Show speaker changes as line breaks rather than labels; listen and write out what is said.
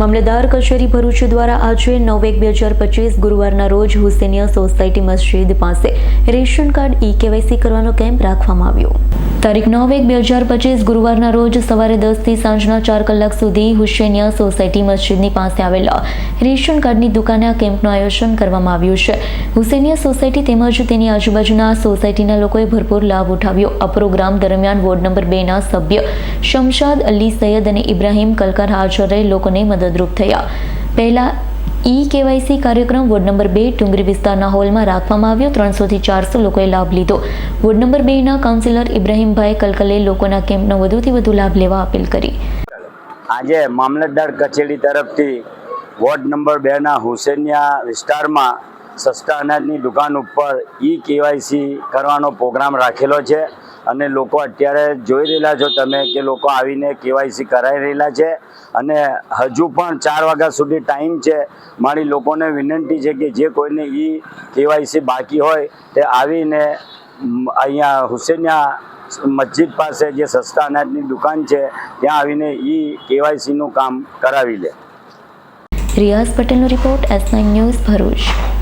મામલતદાર કચેરી ભરૂચ દ્વારા આજે નવ એક બે હજાર પચીસ ગુરુવારના રોજ હુસેનિયા સોસાયટી મસ્જિદ પાસે રેશન કાર્ડ ઈ કેવાયસી કરવાનો કેમ્પ રાખવામાં આવ્યો. તારીખ નવ એક બે હજાર પચીસ ગુરુવારના રોજ સવારે દસથી સાંજના ચાર કલાક સુધી હુસેનિયા સોસાયટી મસ્જિદની પાસે આવેલા રેશન કાર્ડની દુકાને આ કેમ્પનું આયોજન કરવામાં આવ્યું છે. હુસેનિયા સોસાયટી તેમજ તેની આજુબાજુના સોસાયટીના લોકોએ ભરપૂર લાભ ઉઠાવ્યો. આ પ્રોગ્રામ દરમિયાન વોર્ડ નંબર બેના સભ્ય શમશાદ અલી સૈયદ અને ઇબ્રાહીમ કલકાર હાજર લોકોને લોકોને મદદરૂપ થયા. પહેલા ઈ કેવાયસી કાર્યક્રમ વોર્ડ નંબર બે ટુંગરી વિસ્તારના હોલમાં રાખવામાં આવ્યો. ત્રણસોથી ચારસો લોકોએ લાભ લીધો. વોર્ડ નંબર બેના કાઉન્સિલર ઇબ્રાહીમભાઈ કલકલે લોકોના કેમ્પનો વધુથી વધુ લાભ લેવા અપીલ કરી.
આજે મામલતદાર કચેરી તરફથી વોર્ડ નંબર બેના હુસેનિયા વિસ્તારમાં સસ્તા અનાજની દુકાન ઉપર ઈ કેવાયસી કરવાનો પ્રોગ્રામ રાખેલો છે. અને લોકો અત્યારે જોઈ રહેલા છો તમે કે લોકો આવીને કેવાયસી કરાવી રહેલા છે. અને હજુ પણ ચાર વાગ્યા સુધી ટાઈમ છે. મારી લોકોને વિનંતી છે કે જે કોઈને ઈ કેવાયસી બાકી હોય તે આવીને અહીંયા હુસેનિયા મસ્જિદ પાસે જે સસ્તા અનાજની દુકાન છે, ત્યાં આવીને ઈ કેવાયસીનું કામ કરાવી લે.
રિયાઝ પટેલનો report S nine news Bharuch.